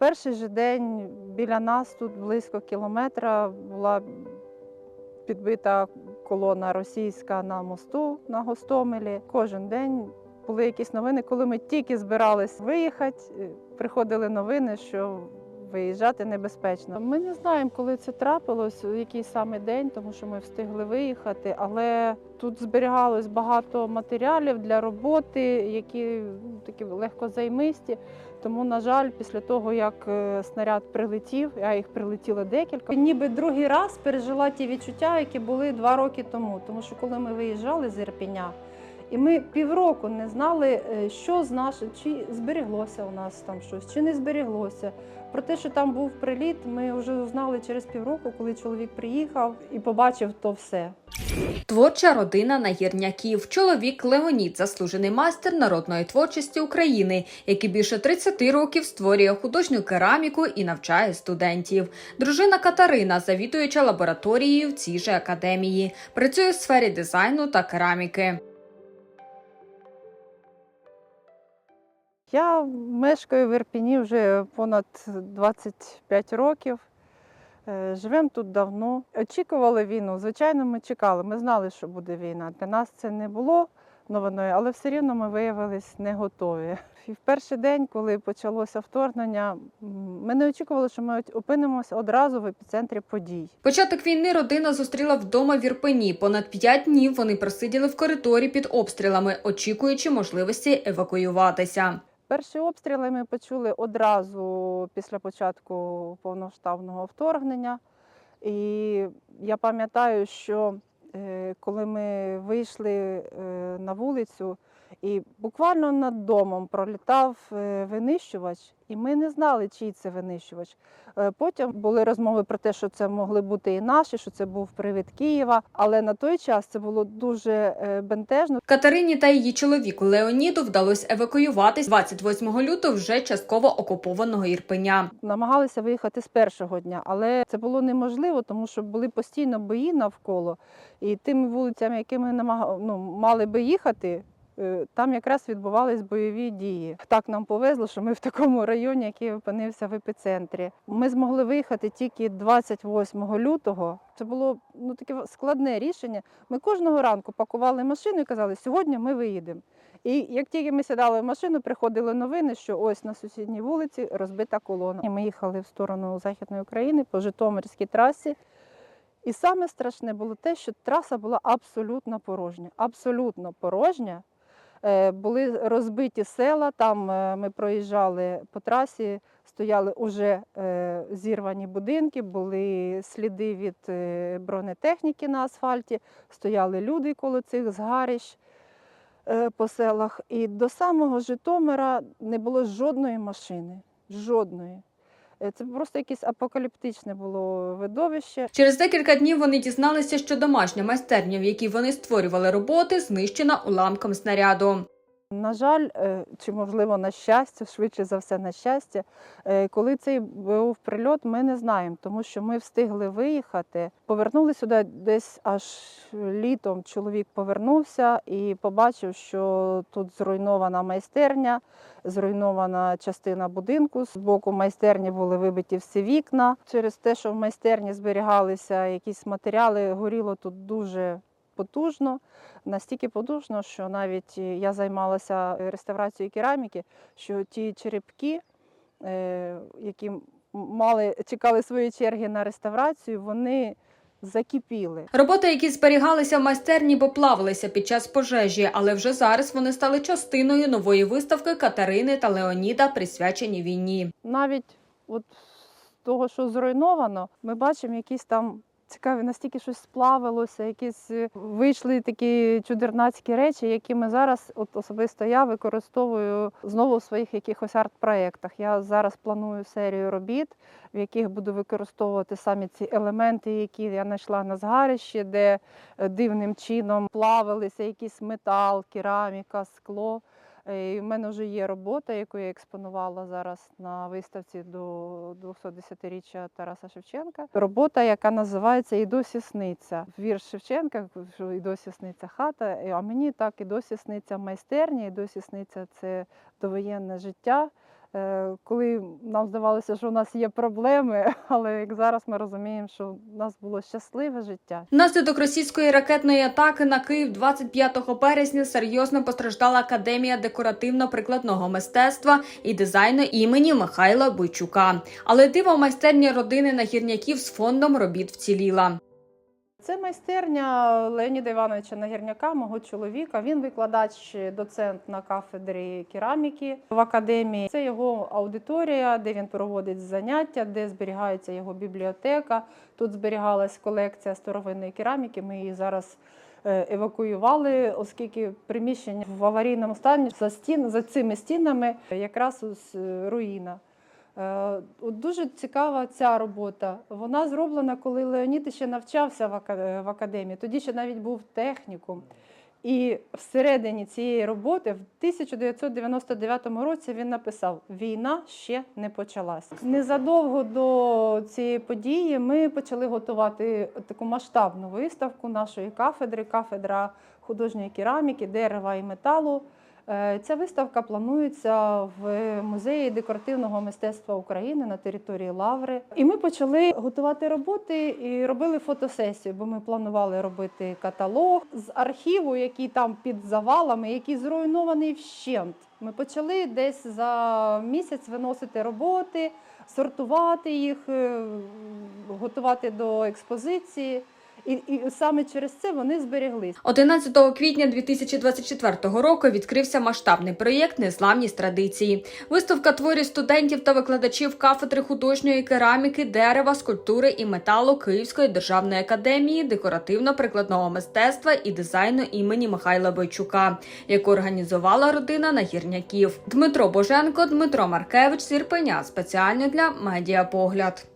перший же день біля нас, тут близько кілометра, була підбита колона російська на мосту на Гостомелі. Кожен день були якісь новини. Коли ми тільки збирались виїхати, е, приходили новини, що виїжджати небезпечно. Ми не знаємо, коли це трапилось, який саме день, тому що ми встигли виїхати, але тут зберігалось багато матеріалів для роботи, які ну, такі легкозаймисті. Тому, на жаль, після того, як е, снаряд прилетів, а їх прилетіло декілька, ніби другий раз пережила ті відчуття, які були два роки тому. Тому що коли ми виїжджали з Ірпеня, і ми півроку не знали, е, що з нашим, чи зберіглося у нас там щось, чи не зберіглося. Про те, що там був приліт, ми вже знали через півроку, коли чоловік приїхав і побачив то все. Творча родина нагірняків. Чоловік Леонід, заслужений майстер народної творчості України, який більше 30 років створює художню кераміку і навчає студентів. Дружина Катерина, завідуюча лабораторією в цій же академії, працює в сфері дизайну та кераміки. Я мешкаю в Ірпіні вже понад 25 років. Е, Живемо тут давно. Очікували війну. Звичайно, ми чекали. Ми знали, що буде війна. Для нас це не було новиною, але все рівно ми виявились не готові. І в перший день, коли почалося вторгнення, ми не очікували, що ми опинимося одразу в епіцентрі подій. Початок війни родина зустріла вдома в Ірпені. Понад п'ять днів вони просиділи в коридорі під обстрілами, очікуючи можливості евакуюватися. Перші обстріли ми почули одразу після початку повноштабного вторгнення. І я пам'ятаю, що е, коли ми вийшли е, на вулицю, і буквально над домом пролітав е, винищувач, і ми не знали, чий це винищувач. Е, Потім були розмови про те, що це могли бути і наші, що це був привид Києва. Але на той час це було дуже е, бентежно. Катерині та її чоловіку Леоніду вдалося евакуюватись 28 лютого вже частково окупованого Ірпеня. намагалися виїхати з першого дня, але це було неможливо, тому що були постійно бої навколо. І тими вулицями, якими ну, мали би їхати, там якраз відбувались бойові дії. Так нам повезло, що ми в такому районі, який опинився в епіцентрі. Ми змогли виїхати тільки 28 лютого. Це було ну таке складне рішення. Ми кожного ранку пакували машину і казали, сьогодні ми виїдемо. І як тільки ми сідали в машину, приходили новини, що ось на сусідній вулиці розбита колона. І ми їхали в сторону Західної України по Житомирській трасі. І саме страшне було те, що траса була абсолютно порожня. Абсолютно порожня. Е, Були розбиті села, там е, ми проїжджали по трасі, стояли уже е, зірвані будинки, були сліди від бронетехніки на асфальті, стояли люди коло цих згарищ по селах. І до самого Житомира не було жодної машини. Жодної. Е, Це просто якесь апокаліптичне було видовище. Через декілька днів вони дізналися, що домашня майстерня, в якій вони створювали роботи, знищена уламком снаряду. На жаль, е, чи можливо на щастя, швидше за все на щастя, е, коли цей був прильот, ми не знаємо, тому що ми встигли виїхати. Повернули сюди десь аж літом. Чоловік повернувся і побачив, що тут зруйнована майстерня, зруйнована частина будинку. З боку майстерні були вибиті всі вікна. Через те, що в майстерні зберігалися якісь матеріали, горіло тут дуже потужно настільки потужно, що навіть е, я займалася реставрацією кераміки, що ті черепки, е, які мали, чекали свої черги на реставрацію, вони закипіли. Роботи, які зберігалися в майстерні, поплавилися під час пожежі, але вже зараз вони стали частиною нової виставки Катерини та Леоніда, присвячені війні. Навіть от того, що зруйновано, ми бачимо якісь там. Цікаві, настільки щось сплавилося, якісь е, вийшли такі чудернацькі речі, які ми зараз, от особисто я використовую знову в своїх якихось арт-проєктах. Я зараз планую серію робіт, в яких буду використовувати самі ці елементи, які я знайшла на згарищі, де е, дивним чином плавилися якийсь метал, кераміка, скло. Е, І в мене вже є робота, яку я експонувала зараз на виставці до 210-річчя Тараса Шевченка. Робота, яка називається І досі сниться. Вірш Шевченка, що і досі сниться хата. А мені так і досі сниться майстерня, і досі сниться це довоєнне життя. Е, коли нам здавалося, що у нас є проблеми, але як зараз ми розуміємо, що в нас було щасливе життя. Внаслідок російської ракетної атаки на Київ 25 березня серйозно постраждала Академія декоративно-прикладного мистецтва і дизайну імені Михайла Бойчука. Але диво майстерня родини нагірняків з фондом робіт вціліла. Це майстерня Леоніда Івановича Нагірняка, мого чоловіка. Він викладач, доцент на кафедрі кераміки в академії. Це його аудиторія, де він проводить заняття, де зберігається його бібліотека. Тут зберігалась колекція старовинної кераміки. Ми її зараз е, евакуювали, оскільки приміщення в аварійному стані за стін за цими стінами якраз е, руїна. Е, От дуже цікава ця робота. Вона зроблена, коли Леонід ще навчався в в академії. Тоді ще навіть був технікум. І всередині цієї роботи, в 1999 році, він написав: Війна ще не почалась. Незадовго до цієї події ми почали готувати таку масштабну виставку нашої кафедри, кафедра художньої кераміки, дерева і металу. Е, Ця виставка планується в музеї декоративного мистецтва України на території Лаври. І ми почали готувати роботи і робили фотосесію, бо ми планували робити каталог з архіву, який там під завалами, який зруйнований вщент. Ми почали десь за місяць виносити роботи, сортувати їх, е, готувати до експозиції. І, і саме через це вони зберіглись. 11 квітня 2024 року відкрився масштабний проєкт Незламність традиції. Виставка творів студентів та викладачів кафедри художньої кераміки, дерева, скульптури і металу Київської державної академії декоративно-прикладного мистецтва і дизайну імені Михайла Бойчука, яку організувала родина нагірняків. Дмитро Боженко, Дмитро Маркевич з Ірпеня спеціально для медіапогляд.